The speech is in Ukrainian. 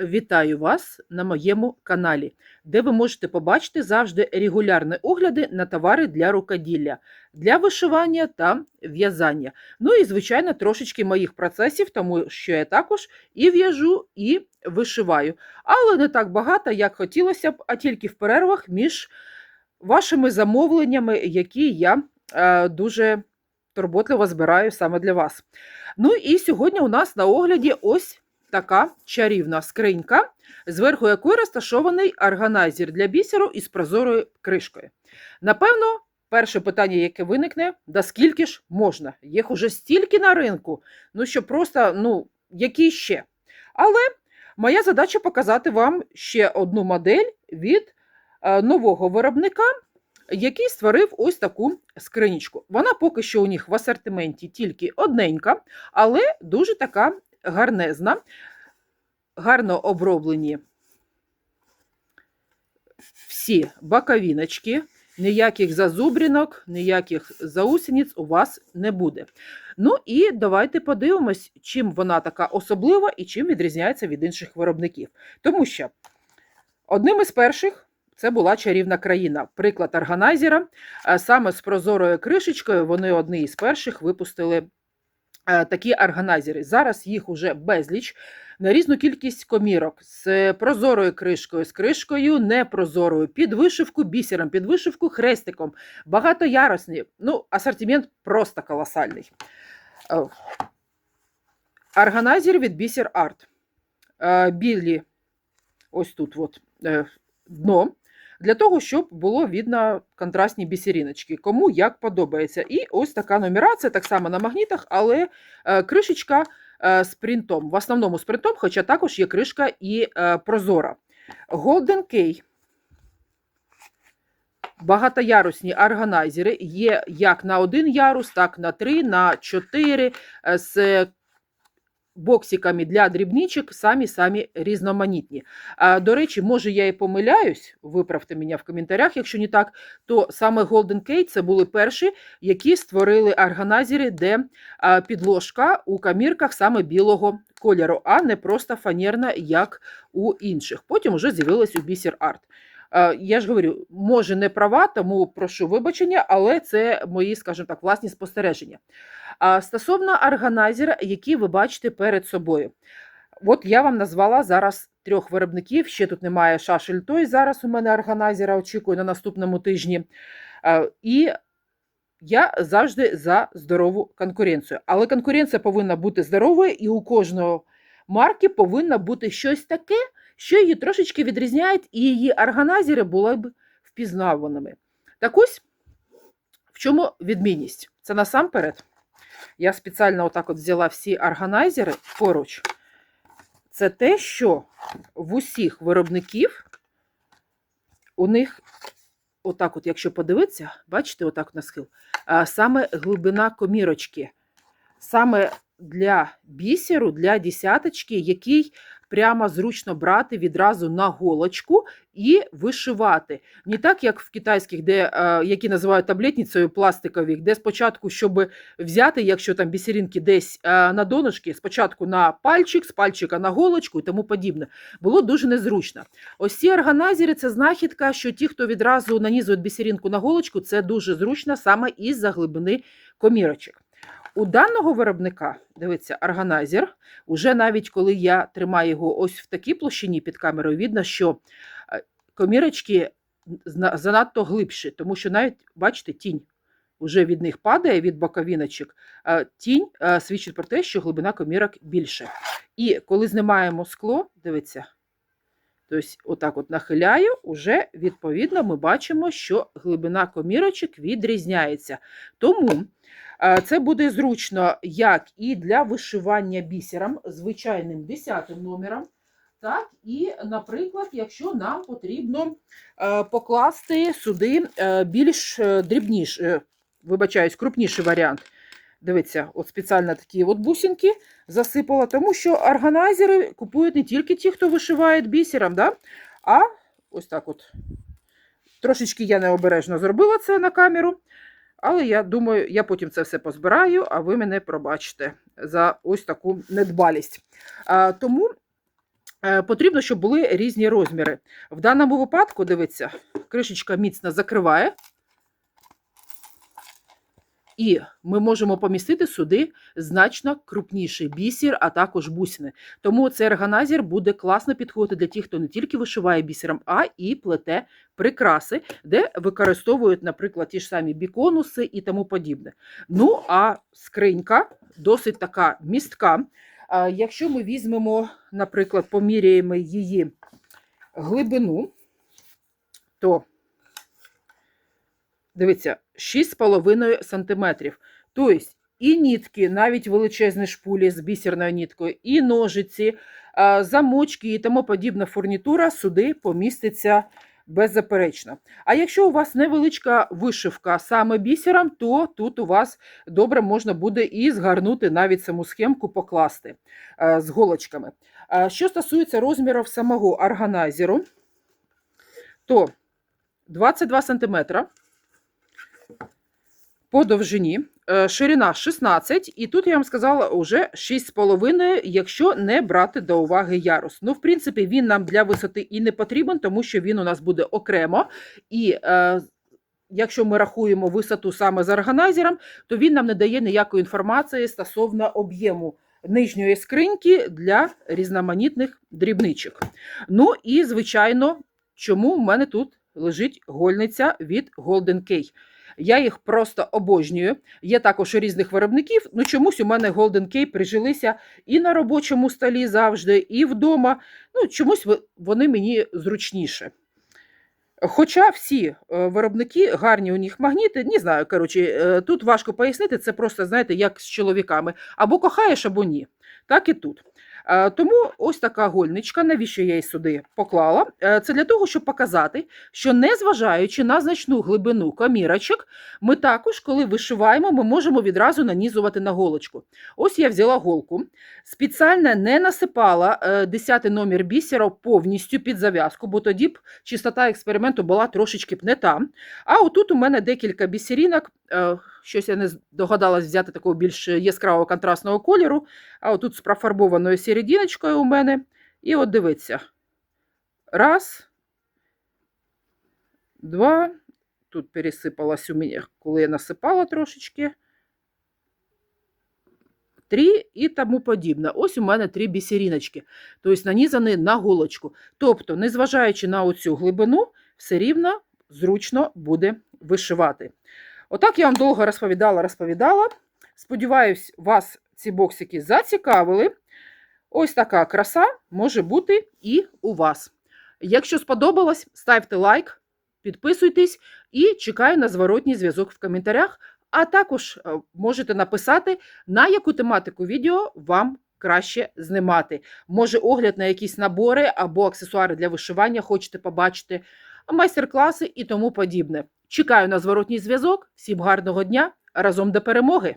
Вітаю вас на моєму каналі, де ви можете побачити завжди регулярні огляди на товари для рукоділля, для вишивання та в'язання. Ну і, звичайно, трошечки моїх процесів, тому що я також і в'яжу, і вишиваю. Але не так багато, як хотілося б, а тільки в перервах між вашими замовленнями, які я е, дуже турботливо збираю саме для вас. Ну і сьогодні у нас на огляді ось така чарівна скринька, зверху якої розташований органайзер для бісеру із прозорою кришкою. Напевно, перше питання, яке виникне, да скільки ж можна? Їх уже стільки на ринку, ну що просто, ну, які ще. Але моя задача показати вам ще одну модель від е, нового виробника, який створив ось таку скринічку. Вона поки що у них в асортименті тільки одненька, але дуже така гарнезна, гарно оброблені всі боковіночки, ніяких зазубрінок, ніяких заусениць у вас не буде. Ну і давайте подивимось, чим вона така особлива і чим відрізняється від інших виробників. Тому що одним із перших це була чарівна країна. Приклад органайзера. А Саме з прозорою кришечкою вони одні із перших випустили е, такі органайзери. Зараз їх уже безліч. На різну кількість комірок з прозорою кришкою, з кришкою непрозорою, під вишивку бісером, під вишивку хрестиком, багатоярусні. Ну, асортимент просто колосальний. Е, Органайзер від Бісер Арт. Е, Білі, ось тут от, е, дно, для того, щоб було видно контрастні бісеріночки, кому як подобається. І ось така нумерація, так само на магнітах, але е, кришечка е, з принтом. В основному з принтом, хоча також є кришка і е, прозора. Golden Key. Багатоярусні органайзери є як на один ярус, так на три, на чотири, з боксиками для дрібничок самі-самі різноманітні. А, До речі, може я і помиляюсь, виправте мене в коментарях, якщо не так, то саме Golden Kate це були перші, які створили органайзери, де підложка у камірках саме білого кольору, а не просто фанерна, як у інших. Потім вже з'явилась у Бісер Арт. Я ж говорю, може не права, тому прошу вибачення, але це мої, скажімо так, власні спостереження. Стосовно органайзера, який ви бачите перед собою. От я вам назвала зараз трьох виробників. Ще тут немає шашель той. Зараз у мене органайзера очікую на наступному тижні. І я завжди за здорову конкуренцію. Але конкуренція повинна бути здоровою, і у кожного марки повинно бути щось таке, що її трошечки відрізняє, і її органайзери були б впізнаваними. Так ось, в чому відмінність? Це насамперед. Я спеціально отак от взяла всі органайзери поруч. Це те, що в усіх виробників у них, отак от, якщо подивитися, бачите, отак на схил, саме глибина комірочки. Саме для бісеру, для десяточки, який прямо зручно брати відразу на голочку і вишивати. Не так, як в китайських, де, е, які називають таблетницею пластикових, де спочатку, щоб взяти, якщо там бісеринки десь е, на донышки, спочатку на пальчик, з пальчика на голочку і тому подібне, було дуже незручно. Ось ці органайзери це знахідка, що ті, хто відразу нанізують бісеринку на голочку, це дуже зручно саме із-за глибини комірочок. У даного виробника, дивіться, органайзер, уже навіть коли я тримаю його ось в такій площині під камерою, видно, що е, комірочки занадто глибші, тому що навіть, бачите, тінь вже від них падає від боковіночок, тінь е, свідчить про те, що глибина комірок більше. І коли знімаємо скло, дивіться, тобто, отак от нахиляю, уже відповідно ми бачимо, що глибина комірочок відрізняється. Тому. Це буде зручно як і для вишивання бісером, звичайним 10 номером, так і, наприклад, якщо нам потрібно покласти сюди більш дрібніший, вибачаюсь, крупніший варіант. Дивіться, от спеціально такі от бусинки засипала, тому що органайзери купують не тільки ті, хто вишиває бісером, да? а ось так от. Трошечки я необережно зробила це на камеру. Але я думаю, я потім це все позбираю, а ви мене пробачите за ось таку недбалість. Тому Е, Потрібно, щоб були різні розміри. В даному випадку, дивіться, кришечка міцно закриває. І ми можемо помістити сюди значно крупніший бісер, а також бусини. Тому цей органайзер буде класно підходити для тих, хто не тільки вишиває бісером, а і плете прикраси, де використовують, наприклад, ті ж самі біконуси і тому подібне. Ну, а скринька досить така містка. Якщо ми візьмемо, наприклад, поміряємо її глибину, то дивіться, 6,5 см. Тобто і нітки, навіть величезні шпулі з бісерною ніткою, і ножиці, замочки і тому подібна фурнітура сюди поміститься беззаперечно. А якщо у вас невеличка вишивка саме бісером, то тут у вас добре можна буде і згарнути навіть саму схемку покласти з голочками. Що стосується розмірів самого органайзеру, то 22 см по довжині, е, ширина 16, і тут я вам сказала уже 6,5, якщо не брати до уваги ярус. Ну, в принципі, він нам для висоти і не потрібен, тому що він у нас буде окремо. І е, якщо ми рахуємо висоту саме з органайзером, то він нам не дає ніякої інформації стосовно об'єму нижньої скриньки для різноманітних дрібничок. Ну і, звичайно, чому в мене тут лежить гольниця від Golden Key. Я їх просто обожнюю. Є також у різних виробників. Ну чомусь у мене Golden Key прижилися і на робочому столі завжди, і вдома. Ну, чомусь вони мені зручніше. Хоча всі е, виробники гарні у них магніти, не знаю, коротше, е, тут важко пояснити, це просто, знаєте, як з чоловіками. Або кохаєш, або ні. Так і тут. Е, Тому ось така гольничка, навіщо я її сюди поклала? Е, Це для того, щоб показати, що незважаючи на значну глибину комірочок, ми також, коли вишиваємо, ми можемо відразу нанізувати на голочку. Ось я взяла голку, спеціально не насипала е, 10 номер бісера повністю під зав'язку, бо тоді б чистота експерименту була трошечки б не там. А отут у мене декілька бісерінок. Щось я не догадалась взяти такого більш яскравого контрастного кольору. А отут з профарбованою серединочкою у мене. І от дивіться. Раз, два. Тут пересипалась у мене, коли я насипала трошечки. Три і тому подібне. Ось у мене три бісеріночки, тобто нанізані на голочку. Тобто, незважаючи на оцю глибину, все рівно зручно буде вишивати. Отак я вам довго розповідала, розповідала. Сподіваюсь, вас ці боксики зацікавили. Ось така краса може бути і у вас. Якщо сподобалось, ставте лайк, підписуйтесь і чекаю на зворотній зв'язок в коментарях. А також е, можете написати, на яку тематику відео вам краще знімати. Може, огляд на якісь набори або аксесуари для вишивання хочете побачити, майстер-класи і тому подібне. Чекаю на зворотній зв'язок. Всім гарного дня! Разом до перемоги!